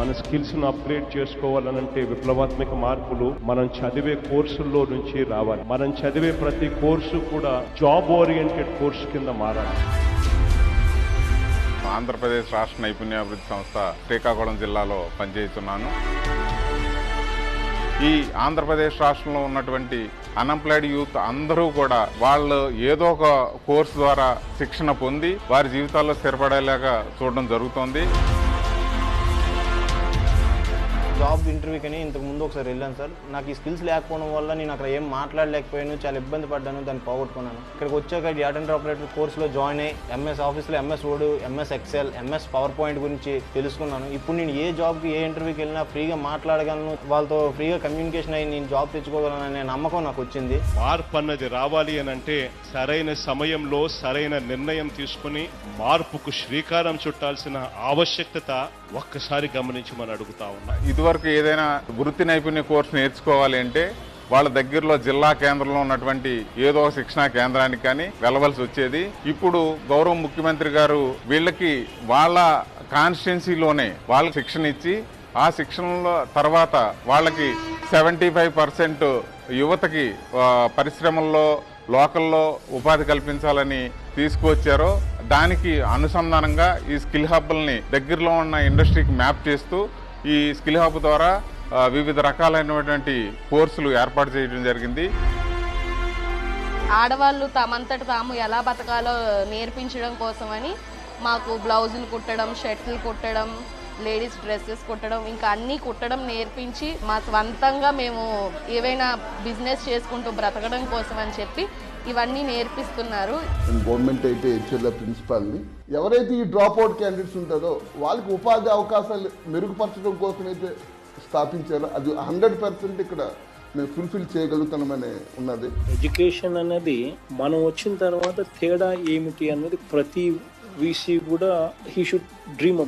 మన స్కిల్స్ను అప్గ్రేడ్ చేసుకోవాలనంటే విప్లవాత్మక మార్పులు మనం చదివే కోర్సుల్లో నుంచి రావాలి. మనం చదివే ప్రతి కోర్సు కూడా జాబ్ ఓరియంటెడ్ కోర్సు కింద మారాలి. ఆంధ్రప్రదేశ్ రాష్ట్ర నైపుణ్యాభివృద్ధి సంస్థ శ్రీకాకుళం జిల్లాలో పనిచేస్తున్నాను. ఈ ఆంధ్రప్రదేశ్ రాష్ట్రంలో ఉన్నటువంటి అన్ఎంప్లాయిడ్ యూత్ అందరూ కూడా వాళ్ళు ఏదో ఒక కోర్సు ద్వారా శిక్షణ పొంది వారి జీవితాల్లో స్థిరపడేలాగా చూడడం జరుగుతోంది. జాబ్ ఇంటర్వ్యూకి అని ఇంతకు ముందు ఒకసారి వెళ్ళాను సార్. నాకు ఈ స్కిల్స్ లేకపోవడం వల్ల నేను అక్కడ ఏం మాట్లాడలేకపోయాను చాలా ఇబ్బంది పడ్డాను దాన్ని పోగొట్టుకున్నాను. ఇక్కడికి వచ్చాక డేటా ఆపరేటర్ కోర్సులో జాయిన్ అయ్యి ఎంఎస్ ఆఫీస్లో MS Word MS Excel MS PowerPoint గురించి తెలుసుకున్నాను. ఇప్పుడు నేను ఏ జాబ్కి ఏ ఇంటర్వ్యూకి వెళ్ళినా ఫ్రీగా మాట్లాడగలను వాళ్ళతో ఫ్రీగా కమ్యూనికేషన్ అయ్యి నేను జాబ్ తెచ్చుకోగలను అనే నమ్మకం నాకు వచ్చింది. మార్పు అన్నది రావాలి అని అంటే సరైన సమయంలో సరైన నిర్ణయం తీసుకుని మార్పుకు శ్రీకారం చుట్టాల్సిన ఆవశ్యకత ఒక్కసారి గమనించమని అడుగుతా ఉన్నా. ఇదివరకు వరకు ఏదైనా వృత్తి నైపుణ్య కోర్సు నేర్చుకోవాలి అంటే వాళ్ళ దగ్గరలో జిల్లా కేంద్రంలో ఉన్నటువంటి ఏదో శిక్షణా కేంద్రానికి కానీ వెళ్ళవలసి వచ్చేది. ఇప్పుడు గౌరవ ముఖ్యమంత్రి గారు వీళ్ళకి వాళ్ళ కాన్స్టిట్యున్సీలోనే వాళ్ళకి శిక్షణ ఇచ్చి ఆ శిక్షణలో తర్వాత వాళ్ళకి సెవెంటీ ఫైవ్ పర్సెంట్ యువతకి పరిశ్రమల్లో లోకల్లో ఉపాధి కల్పించాలని తీసుకువచ్చారో దానికి అనుసంధానంగా ఈ స్కిల్ హబ్బుల్ని దగ్గరలో ఉన్న ఇండస్ట్రీకి మ్యాప్ చేస్తూ ఈ స్కిల్ హబ్ ద్వారా వివిధ రకాలైనటువంటి కోర్సులు ఏర్పాటు చేయడం జరిగింది. ఆడవాళ్ళు తమంతట తాము ఎలా బతకాలో నేర్పించడం కోసమని మాకు బ్లౌజులు కుట్టడం షర్ట్లు కుట్టడం లేడీస్ డ్రెస్సెస్ కుట్టడం ఇంకా అన్నీ కుట్టడం నేర్పించి మా స్వంతంగా మేము ఏవైనా బిజినెస్ చేసుకుంటూ బ్రతకడం కోసం అని చెప్పి ఇవన్నీ నేర్పిస్తున్నారు. నేను గవర్నమెంట్ అయితే హెచ్ఎల్ఏ ప్రిన్సిపాల్ని ఎవరైతే ఈ డ్రాప్ అవుట్ క్యాండిడేట్స్ ఉంటారో వాళ్ళకి ఉపాధి అవకాశాలు మెరుగుపరచడం కోసం అయితే స్థాపించారో అది హండ్రెడ్ పర్సెంట్ ఇక్కడ మేము ఫుల్ఫిల్ చేయగలుగుతామని ఉన్నది. ఎడ్యుకేషన్ అనేది మనం వచ్చిన తర్వాత తేడా ఏమిటి అనేది ప్రతి వీసీ కూడా హీ షుడ్ డ్రీమ్